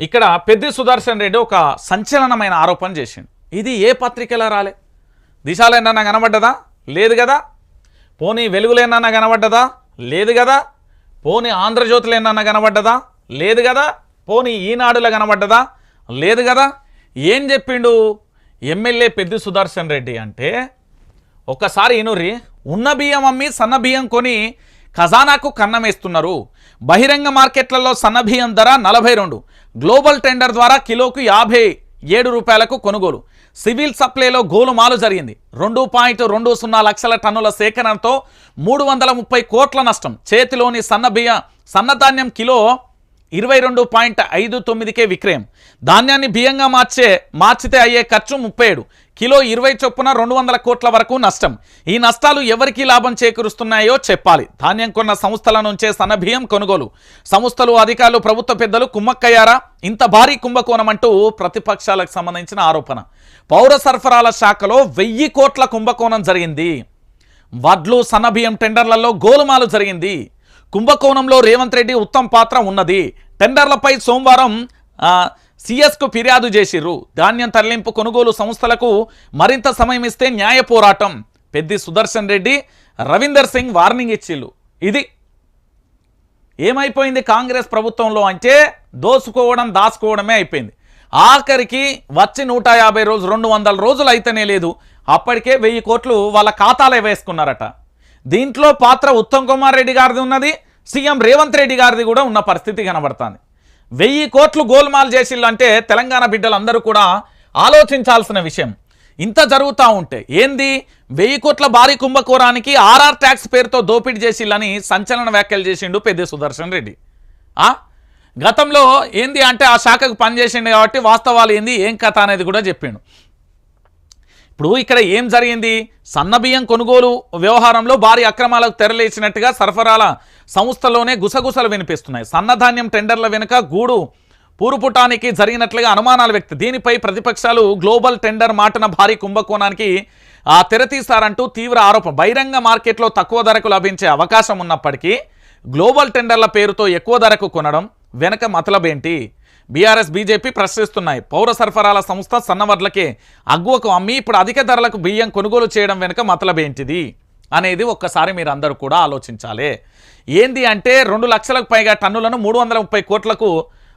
ఇక్కడ పెద్ది సుదర్శన్ రెడ్డి ఒక సంచలనమైన ఆరోపణ చేసిండు. ఇది ఏ పత్రికలో రాలే? దిశాలేనన్నా కనబడ్డదా? లేదు కదా. పోనీ వెలుగులేనన్నా కనబడ్డదా? లేదు కదా. పోనీ ఆంధ్రజ్యోతిలో కనబడ్డదా? లేదు కదా. పోనీ ఈనాడులో కనబడ్డదా? లేదు కదా. ఏం చెప్పిండు ఎమ్మెల్యే పెద్ది సుదర్శన్ రెడ్డి అంటే ఒక్కసారి ఇనుర్రి ఉన్న బియ్యం అమ్మి సన్న బియ్యం కొని ఖజానాకు కన్నమేస్తున్నారు బహిరంగ మార్కెట్లలో సన్న బియ్యం ధర నలభై రెండు. గ్లోబల్ టెండర్ ద్వారా కిలోకు యాభై ఏడు రూపాయలకు కొనుగోలు. సివిల్ సప్లైలో గోలుమాలు జరిగింది. రెండు పాయింట్ రెండు సున్నా లక్షల టన్నుల సేకరణతో మూడు వందల ముప్పై కోట్ల నష్టం. చేతిలోని సన్నబియ్య సన్నధాన్యం కిలో ఇరవై రెండు పాయింట్ ఐదు తొమ్మిదికే విక్రయం. ధాన్యాన్ని బియ్యంగా మార్చే మార్చితే అయ్యే ఖర్చు ముప్పై ఏడు. కిలో ఇరవై చొప్పున రెండు వందల కోట్ల వరకు నష్టం. ఈ నష్టాలు ఎవరికి లాభం చేకూరుస్తున్నాయో చెప్పాలి. ధాన్యం కొన్న సంస్థల నుంచే సన్న బియ్యం కొనుగోలు. సంస్థలు అధికారులు ప్రభుత్వ పెద్దలు కుమ్మక్కయ్యారా? ఇంత భారీ కుంభకోణం అంటూ ప్రతిపక్షాలకు సంబంధించిన ఆరోపణ. పౌర సరఫరాల శాఖలో వెయ్యి కోట్ల కుంభకోణం జరిగింది. వడ్లు సన్నబియ్యం టెండర్లలో గోలుమాలు జరిగింది. కుంభకోణంలో రేవంత్ రెడ్డి ఉత్తమ పాత్ర ఉన్నది. టెండర్లపై సోమవారం సిఎస్కు ఫిర్యాదు చేసిర్రు. ధాన్యం తరలింపు కొనుగోలు సంస్థలకు మరింత సమయం ఇస్తే న్యాయ పోరాటం. పెద్ది సుదర్శన్ రెడ్డి రవీందర్ సింగ్ వార్నింగ్ ఇచ్చిళ్ళు ఇది ఏమైపోయింది కాంగ్రెస్ ప్రభుత్వంలో అంటే దోసుకోవడం దాచుకోవడమే అయిపోయింది. ఆఖరికి వచ్చి నూట యాభై రోజు రెండు వందల రోజులు అయితేనే లేదు. అప్పటికే వెయ్యి కోట్లు వాళ్ళ ఖాతాలే వేసుకున్నారట. దీంట్లో పాత్ర ఉత్తమ్ కుమార్ రెడ్డి గారిది ఉన్నది సీఎం రేవంత్ రెడ్డి గారిది కూడా ఉన్న పరిస్థితి కనబడుతుంది. వెయ్యి కోట్లు గోల్మాల్ చేసిల్లంటే తెలంగాణ బిడ్డలందరూ కూడా ఆలోచించాల్సిన విషయం. ఇంత జరుగుతూ ఉంటే ఏంది? వెయ్యి కోట్ల భారీ కుంభకోణానికి ఆర్ఆర్ ట్యాక్స్ పేరుతో దోపిడీ చేసిల్లని సంచలన వ్యాఖ్యలు చేసిండు పెద్ద సుదర్శన్ రెడ్డి. గతంలో ఏంది అంటే ఆ శాఖకు పనిచేసిండు కాబట్టి వాస్తవాలు ఏంది? ఏం కథ అనేది కూడా చెప్పిండు. ఇప్పుడు ఇక్కడ ఏం జరిగింది? సన్నబియ్యం కొనుగోలు వ్యవహారంలో భారీ అక్రమాలకు తెరలేచినట్టుగా సరఫరాల సంస్థలోనే గుసగుసలు వినిపిస్తున్నాయి. సన్నధాన్యం టెండర్ల వెనుక గూడు పూరుపుటానికి జరిగినట్లుగా అనుమానాలు వ్యక్తి దీనిపై ప్రతిపక్షాలు గ్లోబల్ టెండర్ మాటన భారీ కుంభకోణానికి ఆ తెరతీస్తారంటూ తీవ్ర ఆరోపణ. బహిరంగ మార్కెట్లో తక్కువ ధరకు లభించే అవకాశం ఉన్నప్పటికీ గ్లోబల్ టెండర్ల పేరుతో ఎక్కువ ధరకు కొనడం వెనక మతలబేంటి? BRS BJP ప్రశ్నిస్తున్నాయి. పౌర సరఫరాల సంస్థ సన్నవర్లకే అగ్గువకు అమ్మి ఇప్పుడు అధిక ధరలకు బియ్యం కొనుగోలు చేయడం వెనుక మతలబేంటిది అనేది ఒక్కసారి మీరు అందరూ కూడా ఆలోచించాలి. ఏంది అంటే రెండు లక్షలకు పైగా టన్నులను మూడు వందల ముప్పై కోట్లకు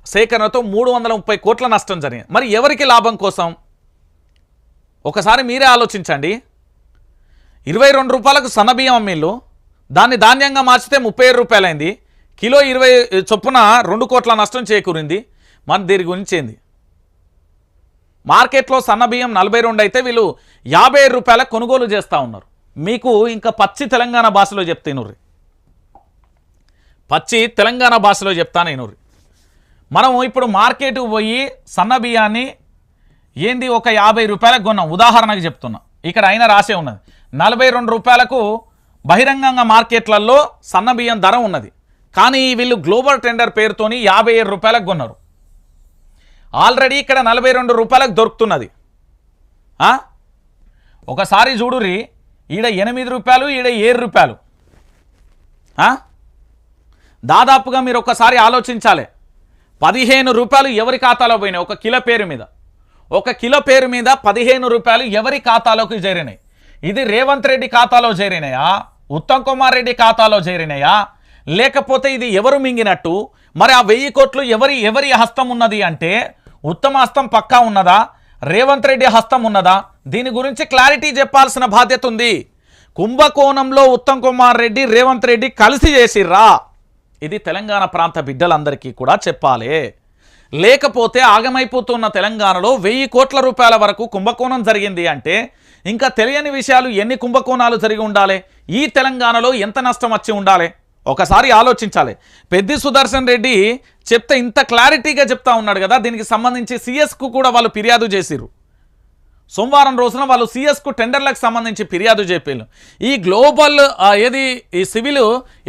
సేకరణతో మూడు వందల ముప్పై కోట్ల నష్టం జరిగింది. మరి ఎవరికి లాభం కోసం? ఒకసారి మీరే ఆలోచించండి. ఇరవై రెండు రూపాయలకు సన్నబియ్యం అమ్మిళ్ళు. దాన్ని ధాన్యంగా మార్చితే ముప్పై ఏడు రూపాయలైంది. కిలో ఇరవై చొప్పున రెండు కోట్ల నష్టం చేకూరింది. మరి దీని గురించి ఏంది? మార్కెట్లో సన్నబియ్యం నలభై రెండు అయితే వీళ్ళు యాభై ఏడు రూపాయల కొనుగోలు చేస్తూ ఉన్నారు. మీకు ఇంకా పచ్చి తెలంగాణ భాషలో చెప్తాను పచ్చి తెలంగాణ భాషలో చెప్తాను నేను మనం ఇప్పుడు మార్కెట్కి పోయి సన్న బియ్యాన్ని ఏంది ఒక యాభై రూపాయలకు కొన్నాం. ఉదాహరణకు చెప్తున్నా. ఇక్కడ అయినా రాసే ఉన్నది. నలభై రెండు రూపాయలకు బహిరంగంగా మార్కెట్లలో సన్న బియ్యం ధర ఉన్నది. కానీ వీళ్ళు గ్లోబల్ టెండర్ పేరుతోని యాభై ఏడు రూపాయలకు కొన్నారు. ఆల్రెడీ ఇక్కడ నలభై రెండు రూపాయలకు దొరుకుతున్నది. ఒకసారి చూడుర్రి ఈడ ఎనిమిది రూపాయలు ఈడ ఏడు రూపాయలు. దాదాపుగా మీరు ఒకసారి ఆలోచించాలి. పదిహేను రూపాయలు ఎవరి ఖాతాలో పోయినాయి? ఒక కిలో పేరు మీద. ఒక కిలో పేరు మీద పదిహేను రూపాయలు ఎవరి ఖాతాలోకి చేరినాయి? ఇది రేవంత్ రెడ్డి ఖాతాలో చేరినాయా? ఉత్తమ్ కుమార్ రెడ్డి ఖాతాలో చేరినాయా? లేకపోతే ఇది ఎవరు మింగినట్టు? మరి ఆ వెయ్యి కోట్లు ఎవరి ఎవరి హస్తం ఉన్నది అంటే ఉత్తమ హస్తం పక్కా ఉన్నదా? రేవంత్ రెడ్డి హస్తం ఉన్నదా? దీని గురించి క్లారిటీ చెప్పాల్సిన బాధ్యత ఉంది. కుంభకోణంలో ఉత్తమ్ కుమార్ రెడ్డి రేవంత్ రెడ్డి కలిసి చేసిర్రా? ఇది తెలంగాణ ప్రాంత బిడ్డలందరికీ కూడా చెప్పాలి. లేకపోతే ఆగమైపోతున్న తెలంగాణలో వెయ్యి కోట్ల రూపాయల వరకు కుంభకోణం జరిగింది అంటే ఇంకా తెలియని విషయాలు ఎన్ని కుంభకోణాలు జరిగి ఉండాలి? ఈ తెలంగాణలో ఎంత నష్టం వచ్చి ఉండాలి? ఒకసారి ఆలోచించాలి. పెద్ది సుదర్శన్ రెడ్డి చెప్తే ఇంత క్లారిటీగా చెప్తా ఉన్నాడు కదా దీనికి సంబంధించి సిఎస్కు కూడా వాళ్ళు ఫిర్యాదు చేసిర్రు. సోమవారం రోజున వాళ్ళు సిఎస్కు టెండర్లకు సంబంధించి ఫిర్యాదు చెప్పారు ఈ గ్లోబల్ ఏది ఈ సివిల్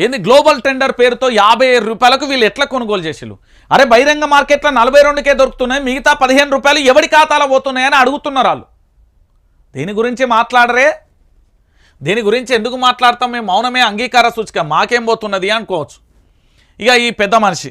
ఏంది గ్లోబల్ టెండర్ పేరుతో యాభై ఏడు రూపాయలకు వీళ్ళు ఎట్లా కొనుగోలు చేసిళ్ళు అరే బహిరంగ మార్కెట్లో నలభై రెండుకే దొరుకుతున్నాయి మిగతా పదిహేను రూపాయలు ఎవరి ఖాతాలో పోతున్నాయని అడుగుతున్నారు వాళ్ళు. దీని గురించి మాట్లాడరే దీని గురించి ఎందుకు మాట్లాడతాం? మేము మౌనమే అంగీకార సూచిక. మాకేం పోతున్నది అనుకోవచ్చు. ఇక ఈ పెద్ద మనిషి.